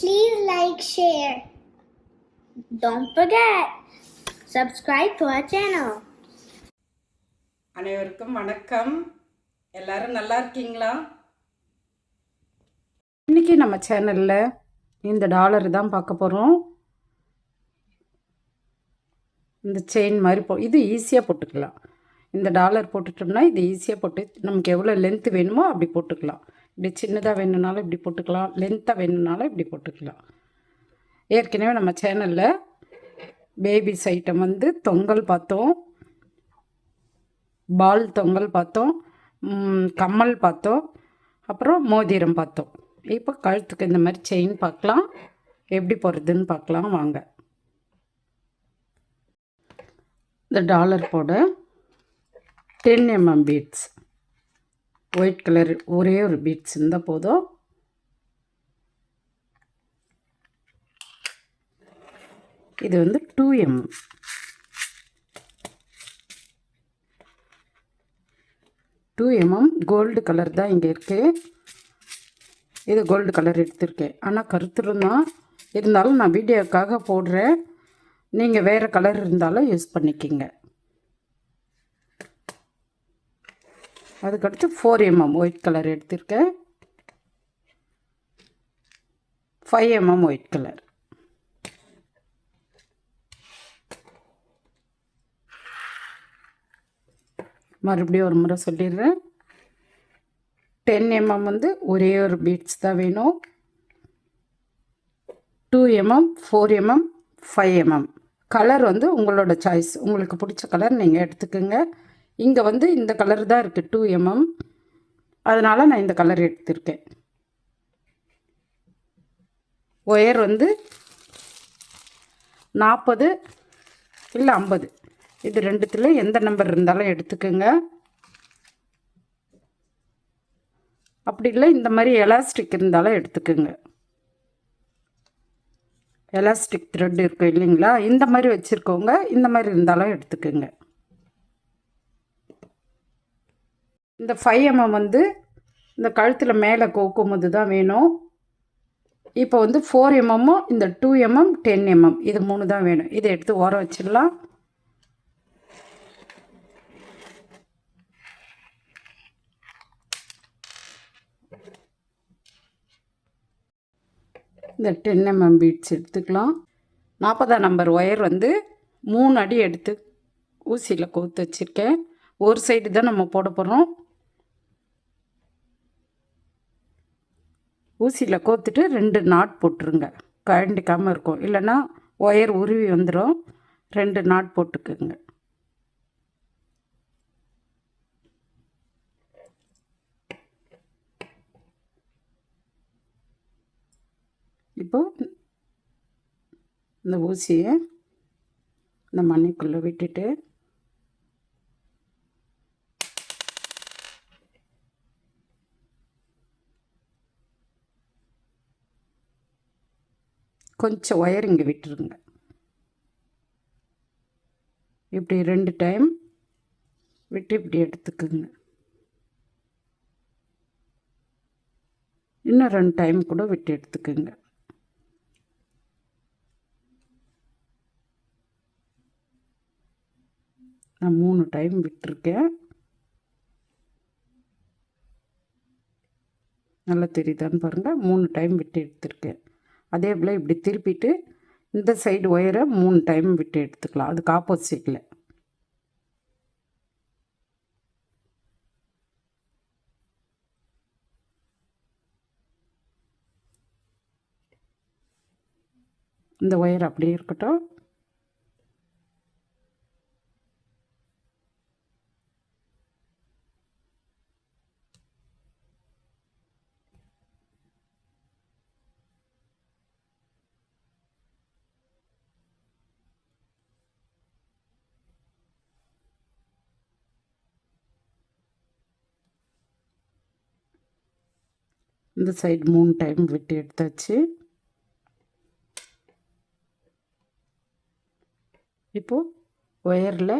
Please like, share. Don't forget, subscribe to our channel. அனைவருக்கும் வணக்கம். எல்லாரும் நல்லா இருக்கீங்களா? இன்னைக்கு நம்ம சேனலில் இந்த டாலர் தான் பார்க்க போகிறோம் இந்த செயின் மாதிரி போ இது ஈஸியாக போட்டுக்கலாம். இந்த டாலர் போட்டுட்டோம்னா இது ஈஸியாக போட்டு நமக்கு எவ்வளோ லென்த்து வேணுமோ அப்படி போட்டுக்கலாம். இப்படி சின்னதாக வேணும்னாலும் இப்படி போட்டுக்கலாம் லென்த்தாக வேணும்னாலும் இப்படி போட்டுக்கலாம். ஏற்கனவே நம்ம சேனலில் பேபிஸ் ஐட்டம் வந்து தொங்கல் பார்த்தோம் பால் தொங்கல் பார்த்தோம் கம்மல் பார்த்தோம் அப்புறம் மோதிரம் பார்த்தோம். இப்போ கழுத்துக்கு இந்த மாதிரி செயின் பார்க்கலாம் எப்படி போடுறதுன்னு பார்க்கலாம் வாங்க. இந்த டாலர் போட ten mm beads white colour ஒரே ஒரு பீட்ஸ் இருந்தால் போதும். இது வந்து two m. Two mm gold colour தான் இங்கே இருக்குது இது கோல்டு கலர் எடுத்திருக்கேன். ஆனால் கருத்துருந்தான் இருந்தாலும் நான் வீடியோக்காக போடுறேன். நீங்கள் வேறு கலர் இருந்தாலும் யூஸ் பண்ணிக்கிங்க. அதுக்கடுத்து ஃபோர் எம்எம் ஒயிட் கலர் எடுத்திருக்கேன். ஃபைவ் எம்எம் ஒயிட் கலர் மறுபடியும் ஒரு முறை சொல்லிடுறேன். டென் எம்எம் வந்து ஒரே ஒரு பீட்ஸ் தான் வேணும். Two mm four mm five mm colour வந்து உங்களோட சாய்ஸ் உங்களுக்கு பிடிச்ச கலர் நீங்கள் எடுத்துக்கோங்க. இங்கே வந்து இந்த கலர் தான் இருக்குது டூ எம்எம் அதனால் நான் இந்த கலர் எடுத்திருக்கேன். ஒயர் வந்து நாற்பது இல்லை ஐம்பது. இது ரெண்டுத்துல எந்த நம்பர் இருந்தாலும் எடுத்துக்கோங்க. அப்படி இல்லை இந்த மாதிரி எலாஸ்டிக் இருந்தாலும் எடுத்துக்கோங்க. எலாஸ்டிக் த்ரெட் இருக்கும் இல்லைங்களா? இந்த மாதிரி வச்சுருக்கோங்க இந்த மாதிரி இருந்தாலும் எடுத்துக்கோங்க. இந்த ஃபைவ் எம்எம் வந்து இந்த கழுத்தில் மேலே கோக்கும் போது தான் வேணும். இப்போ வந்து ஃபோர் எம்எம்மும் இந்த டூ எம்எம் டென் எம்எம் இது மூணு தான் வேணும். இதை எடுத்து ஓரம் வச்சிடலாம். இந்த டென் எம்எம் பீட்ஸ் எடுத்துக்கலாம். நாற்பதாம் நம்பர் ஒயர் வந்து மூணு அடி எடுத்து ஊசியில் கோத்து வச்சுருக்கேன். ஒரு சைடு தான் நம்ம போட போகிறோம் ஊசியில் கோர்த்துட்டு ரெண்டு நாட் போட்டுருங்க. கழண்டிக்காமல் இருக்கும். இல்லைன்னா ஒயர் உருவி வந்துடும் ரெண்டு நாட் போட்டுக்குங்க. இப்போ இந்த ஊசியை இந்த மண்ணிக்குள்ளே விட்டுட்டு கொஞ்சம் ஒயர் இங்கே விட்டுருங்க. இப்படி ரெண்டு டைம் விட்டு இப்படி எடுத்துக்குங்க. இன்னும் ரெண்டு டைம் கூட விட்டு எடுத்துக்குங்க. நான் மூணு டைம் விட்டுருக்கேன். நல்லா தெரியுதான்னு பாருங்கள் மூணு டைம் விட்டு எடுத்திருக்கேன். அதே போல் இப்படி திருப்பிட்டு இந்த சைடு ஒயரை மூணு டைம் விட்டு எடுத்துக்கலாம். அதுக்கு ஆப்போசிட்டில் இந்த ஒயர் அப்படியே இருக்கட்டும். இந்த சைடு மூணு டைம் விட்டு எடுத்தாச்சு. இப்போது ஒயரில்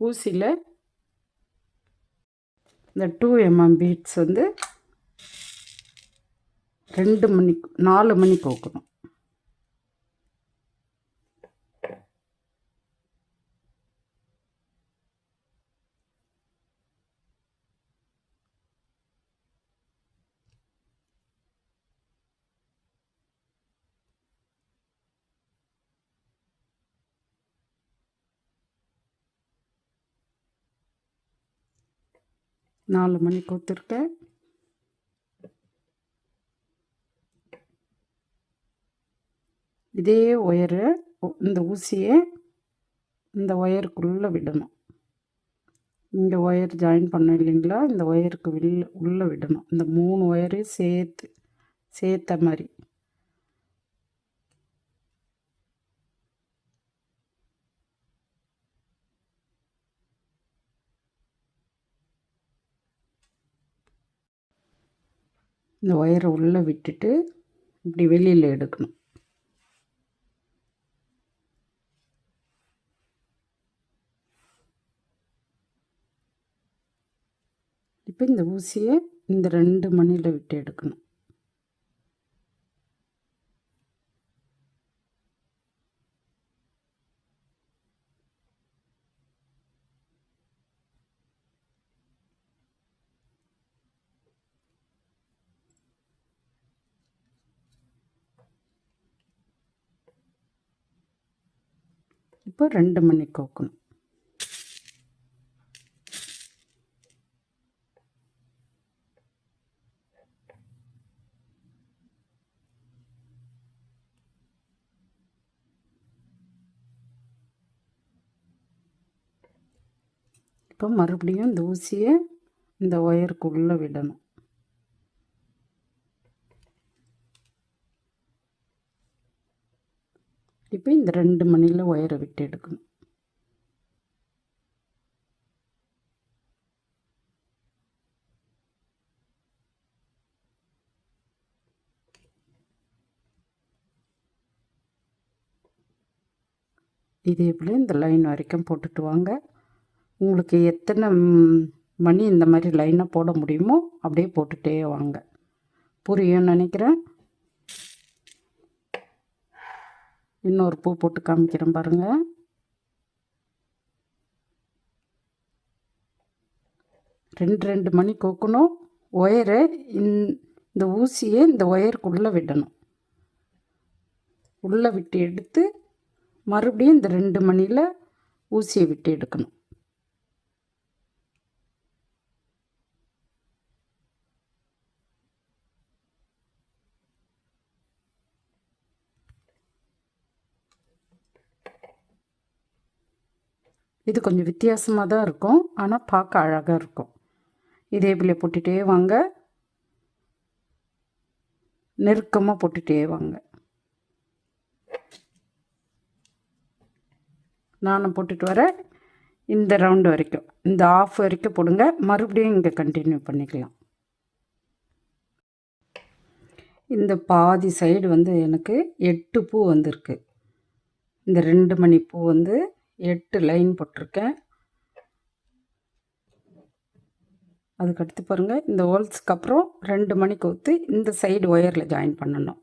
ஊசியில் இந்த டூ எம்எம் பீட்ஸ் வந்து ரெண்டு மணி நாலு மணி கோக்கணும் நாலு மணி கோத்துருக்கேன் இதே ஒயரு இந்த ஊசியை இந்த ஒயருக்குள்ளே விடணும். இந்த ஒயர் ஜாயின் பண்ணோம் இல்லைங்களா? இந்த ஒயருக்கு உள்ள உள்ளே விடணும். இந்த மூணு ஒயரையும் சேர்த்து சேர்த்த மாதிரி. இந்த ஒயரை உள்ளே விட்டுட்டு இப்படி வெளியில் எடுக்கணும். இப்போ இந்த ஊசியை இந்த ரெண்டு மணியில் விட்டு எடுக்கணும். இப்போ ரெண்டு மணி கோக்கணும். இப்போ மறுபடியும் இந்த ஊசியை இந்த ஒயருக்குள்ளே விடணும். இப்போ இந்த ரெண்டு மணியில் ஒயரை விட்டு எடுக்கணும். இதே போல் இந்த லைன் வரைக்கும் போட்டுட்டு வாங்க. உங்களுக்கு எத்தனை மணி இந்த மாதிரி லைனாக போட முடியுமோ அப்படியே போட்டுகிட்டே வாங்க. புரியும்னு நினைக்கிறேன். இன்னொரு பூ போட்டு காமிக்கிறேன் பாருங்கள் ரெண்டு ரெண்டு மணி கோக்கணும். ஒயரை இந்த ஊசியை இந்த ஒயருக்குள்ளே விடணும். உள்ளே விட்டு எடுத்து மறுபடியும் இந்த ரெண்டு மணியில் ஊசியை விட்டு எடுக்கணும். இது கொஞ்சம் வித்தியாசமாக தான் இருக்கும். ஆனால் பார்க்க அழகாக இருக்கும். இதே போல் போட்டுகிட்டே வாங்க. நெருக்கமாக போட்டுகிட்டே வாங்க. நானும் போட்டுட்டு வரேன். இந்த ரவுண்டு வரைக்கும். இந்த ஆஃப் வரைக்கும் போடுங்க. மறுபடியும் இங்கே கண்டினியூ பண்ணிக்கலாம். இந்த பாதி சைடு வந்து எனக்கு எட்டு பூ வந்திருக்கு. இந்த ரெண்டு மணி பூ வந்து எட்டு லைன் போட்டிருக்கேன். அதுக்கடுத்து பாருங்கள் இந்த ஹோல்ஸ்க்கு அப்புறம் ரெண்டு மணிக்கு கோத்து இந்த சைடு ஒயரில் ஜாயின் பண்ணணும்.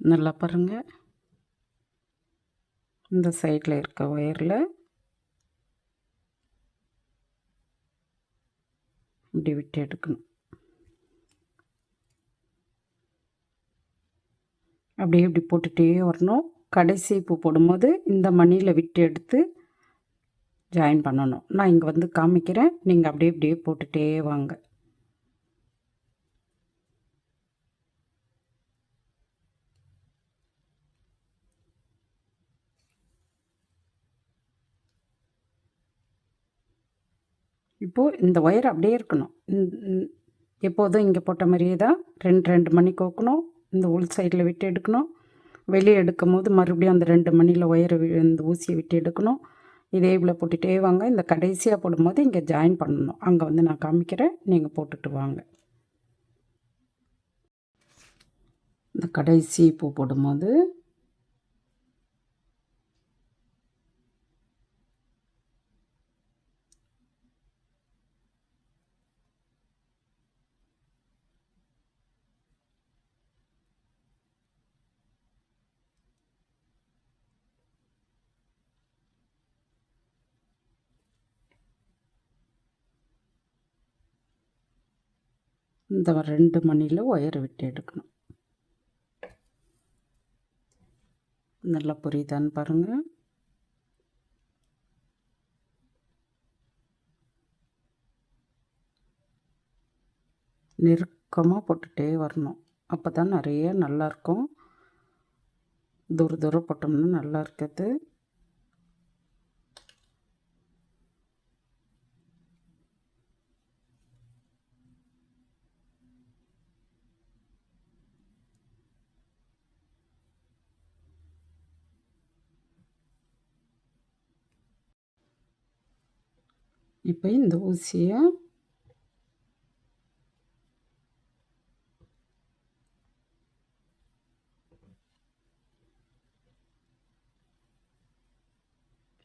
நல்லா பாருங்கள் இந்த சைடில் இருக்க ஒயரில் இப்படி விட்டு எடுக்கணும். அப்படியே இப்படி போட்டுகிட்டே வரணும். கடைசி பூ போடும்போது இந்த மணியில் விட்டு எடுத்து ஜாயின் பண்ணணும். நான் இங்கே வந்து காமிக்கிறேன். நீங்கள் அப்படியே இப்படியே போட்டுகிட்டே வாங்க. இப்போது இந்த ஒயர் அப்படியே இருக்கணும். எப்போதும் இங்கே போட்ட மாதிரியே தான் ரெண்டு ரெண்டு மணி கோக்கணும். இந்த உள் சைடில் விட்டு எடுக்கணும். வெளியே எடுக்கும் போது மறுபடியும் அந்த ரெண்டு மணியில் ஒயரை இந்த ஊசியை விட்டு எடுக்கணும். இதே இவ்வளோ போட்டுகிட்டே வாங்க. இந்த கடைசியாக போடும்போது இங்கே ஜாயின் பண்ணணும். அங்கே வந்து நான் காமிக்கிறேன். நீங்கள் போட்டுட்டு வாங்க. இந்த கடைசி பூ போடும்போது இந்த ரெண்டு மணியில் ஒயர் விட்டு எடுக்கணும். நல்லா புரியுதான்னு பாருங்கள் நெருக்கமாக போட்டுகிட்டே வரணும். அப்போ தான் நிறைய நல்லாயிருக்கும் தூர தூரம் போட்டோம்னா நல்லா இருக்கிறது இப்போ இந்த ஊசியை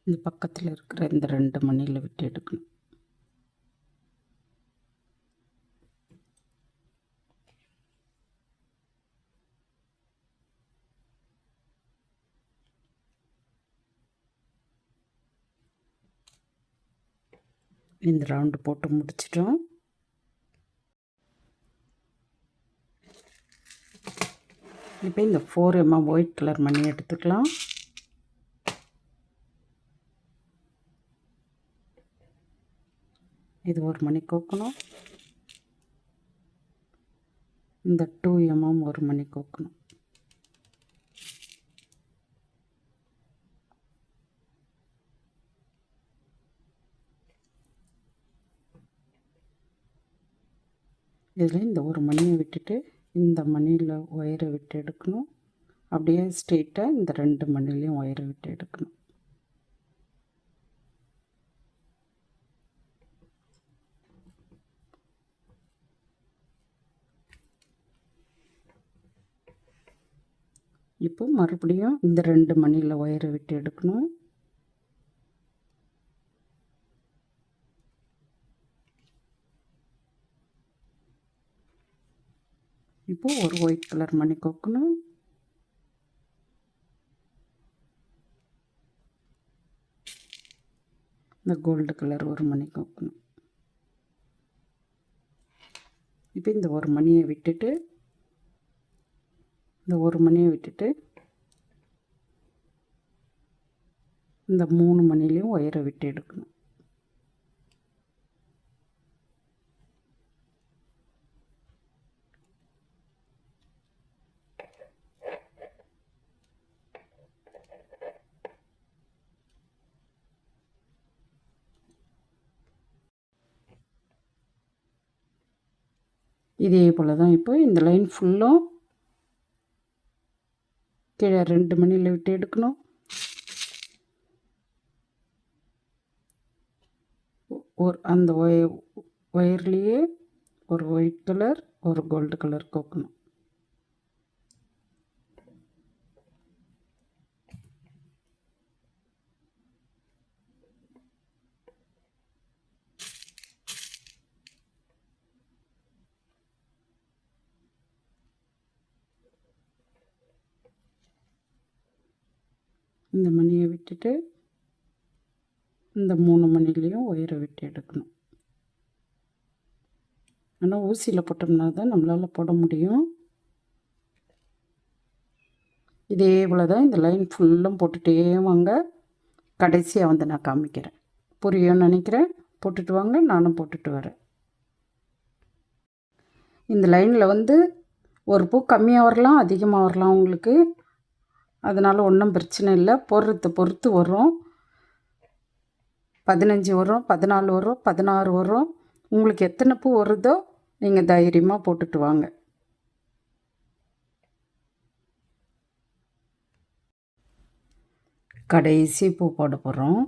இந்த பக்கத்தில் இருக்கிற இந்த ரெண்டு மணியில் விட்டு எடுக்கணும். இந்த ரவுண்டு போட்டு முடிச்சிட்டோம். இப்போ இந்த ஃபோர் எம்எம் ஒயிட் கலர் மணி எடுத்துக்கலாம். இது ஒரு மணி கோக்கணும். இந்த டூ எம்எம் ஒரு மணி கோக்கணும். இதில் இந்த ஒரு மணியை விட்டுட்டு இந்த மணியில் ஒயரை விட்டு எடுக்கணும். அப்படியே ஸ்ட்ரெயிட்டாக இந்த ரெண்டு மணிலையும் ஒயரை விட்டு எடுக்கணும். இப்போ மறுபடியும் இந்த ரெண்டு மணியில் ஒயரை விட்டு எடுக்கணும். இப்போது ஒரு ஒயிட் கலர் மணி கொக்கணும். இந்த கோல்டு கலர் ஒரு மணி கோக்கணும். இப்போ இந்த ஒரு மணியை விட்டுட்டு இந்த ஒரு மணியை விட்டுட்டு இந்த மூணு மணிலையும் ஒயரை விட்டு எடுக்கணும். இதே போல் தான் இப்போ இந்த லைன் ஃபுல்லும் கீழே ரெண்டு மணியில் விட்டு எடுக்கணும். ஒரு அந்த ஒய ஒயர்லேயே ஒரு ஒயிட் கலர் ஒரு கோல்டு கலர் கோக்கணும். இந்த மணியை விட்டுட்டு இந்த மூணு மணிலையும் ஒயரை விட்டு எடுக்கணும். ஆனால் ஊசியில் போட்டோம்னா தான் நம்மளால் போட முடியும். இதே போல் தான் இந்த லைன் ஃபுல்லும் போட்டுகிட்டே வாங்க. கடைசியாக வந்து நான் காமிக்கிறேன். புரியும்னு நினைக்கிறேன். போட்டுட்டு வாங்க நானும் போட்டுட்டு வரேன். இந்த லைனில் வந்து ஒரு பூ கம்மியாக வரலாம் அதிகமாக வரலாம் உங்களுக்கு. அதனால் ஒன்றும் பிரச்சனை இல்லை. போடுறத பொறுத்து வரும். பதினஞ்சு வரும் பதினாலு வரும் பதினாறு வரும். உங்களுக்கு எத்தனை பூ வருதோ நீங்கள் தைரியமாக போட்டுட்டு வாங்க. கடைசி பூ போட போகிறோம்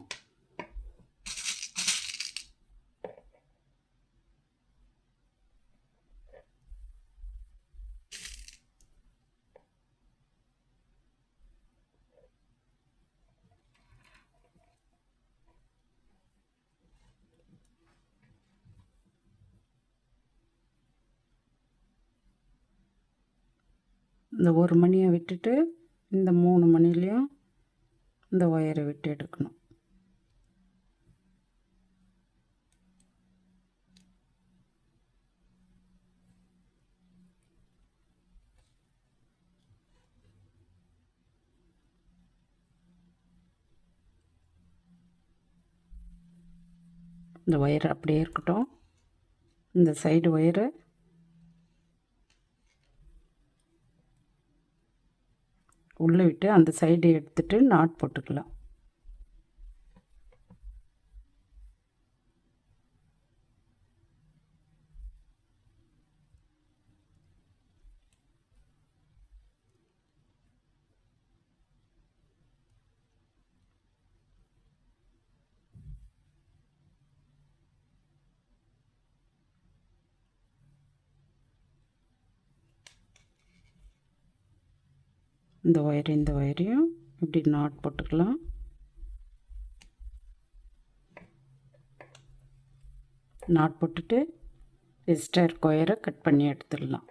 இந்த ஒரு மணியை விட்டுட்டு இந்த மூணு மணிலையும் இந்த ஒயரை விட்டு எடுக்கணும். இந்த ஒயர் அப்படியே இருக்கட்டும். இந்த சைடு ஒயரை உள்ளே விட்டு அந்த சைடு எடுத்துகிட்டு நாட் போட்டுக்கலாம். இந்த ஒயர் இந்த ஒயரையும் இப்படி நாட் போட்டுக்கலாம். நாட் போட்டுட்டு எக்ஸ்ட்ரா இருக்க ஒயரை கட் பண்ணி எடுத்துடலாம்.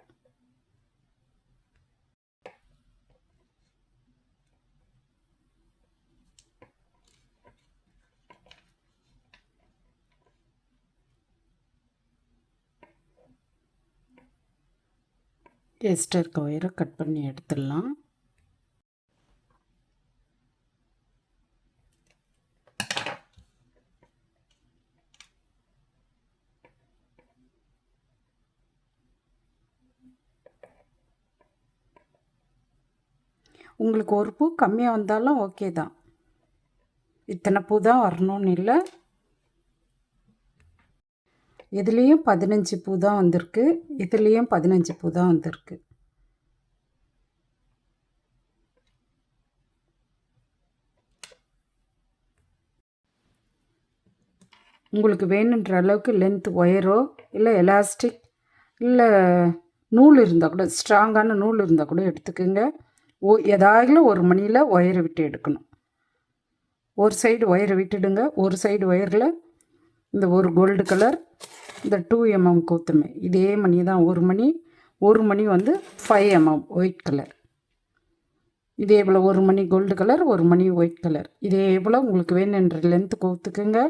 எக்ஸ்ட்ரா இருக்க ஒயரை கட் பண்ணி எடுத்துடலாம். உங்களுக்கு ஒரு பூ கம்மியாக வந்தாலும் ஓகே தான். இத்தனை பூ தான் வரணும்னு இல்லை. இதுலேயும் பதினஞ்சு பூ தான் வந்திருக்கு. இதுலேயும் பதினஞ்சு பூ தான் வந்திருக்கு. உங்களுக்கு வேணுன்ற அளவுக்கு லென்த் ஒயரோ இல்லை எலாஸ்டிக் இல்லை நூல் இருந்தால் கூட ஸ்ட்ராங்கான நூல் இருந்தால் கூட எடுத்துக்கோங்க. ஓ ஏதாகிலும் ஒரு மணியில் ஒயரை விட்டு எடுக்கணும். ஒரு சைடு ஒயரை விட்டுடுங்க. ஒரு சைடு ஒயரில் இந்த ஒரு கோல்டு கலர் இந்த டூ எம்எம் கூத்துமே. இதே மணி தான் ஒரு மணி. ஒரு மணி வந்து ஃபைவ் எம்எம் ஒயிட் கலர். இதே போல் ஒரு மணி கோல்டு கலர் ஒரு மணி ஒயிட் கலர். இதே போல் உங்களுக்கு வேணுன்ற லென்த்து கோத்துக்குங்க.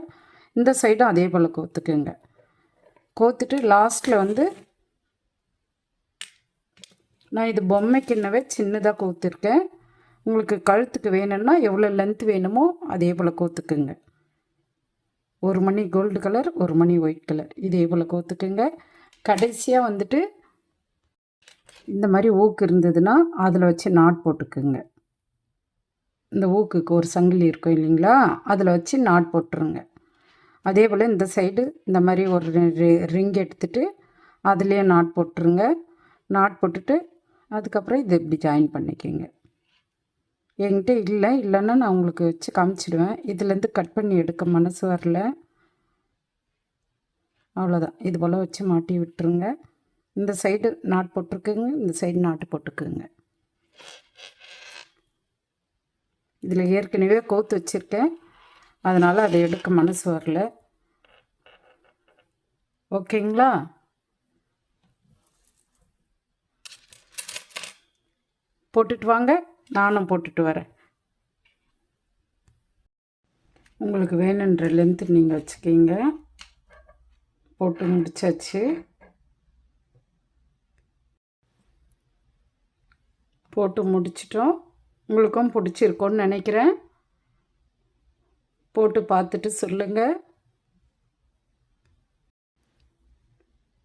இந்த சைடும் அதே போல் கோத்துக்குங்க. கோத்துட்டு லாஸ்ட்டில் வந்து நான் இது பொம்மைக்கு என்னவே சின்னதாக கோத்துருக்கேன். உங்களுக்கு கழுத்துக்கு வேணும்னா எவ்வளோ லென்த் வேணுமோ அதே போல் கோத்துக்குங்க. ஒரு மணி கோல்டு கலர் ஒரு மணி ஒயிட் கலர் இதே போல் கோத்துக்குங்க. கடைசியாக வந்துட்டு இந்த மாதிரி ஊக்கு இருந்ததுன்னா அதில் வச்சு நாட் போட்டுக்குங்க. இந்த ஊக்குக்கு ஒரு சங்கிலி இருக்கும் இல்லைங்களா? அதில் வச்சு நாட் போட்டுருங்க. அதே போல் இந்த சைடு இந்த மாதிரி ஒரு ரிங் எடுத்துகிட்டு அதுலேயே நாட் போட்டுருங்க. நாட் போட்டுட்டு அதுக்கப்புறம் இது இப்படி ஜாயின் பண்ணிக்கோங்க. என்கிட்ட இல்லை இல்லைன்னா நான் உங்களுக்கு வச்சு காமிச்சிடுவேன். இதுலேருந்து கட் பண்ணி எடுக்க மனசு வரல. அவ்வளோதான் இது போல் வச்சு மாட்டி விட்டுருங்க. இந்த சைடு நாட் போட்டிருக்குங்க இந்த சைடு நாட்டு போட்டுக்குங்க. இதில் ஏற்கனவே கோத்து வச்சுருக்கேன். அதனால் அதை எடுக்க மனசு வரல. ஓகேங்களா? போட்டுட்டு வாங்க நானும் போட்டுட்டு வரேன். உங்களுக்கு வேணுன்ற லென்த்து நீங்கள் வச்சுக்கிங்க. போட்டு முடிச்சாச்சு. போட்டு முடிச்சிட்டோம். உங்களுக்கும் பிடிச்சிருக்கோன்னு நினைக்கிறேன். போட்டு பார்த்துட்டு சொல்லுங்கள்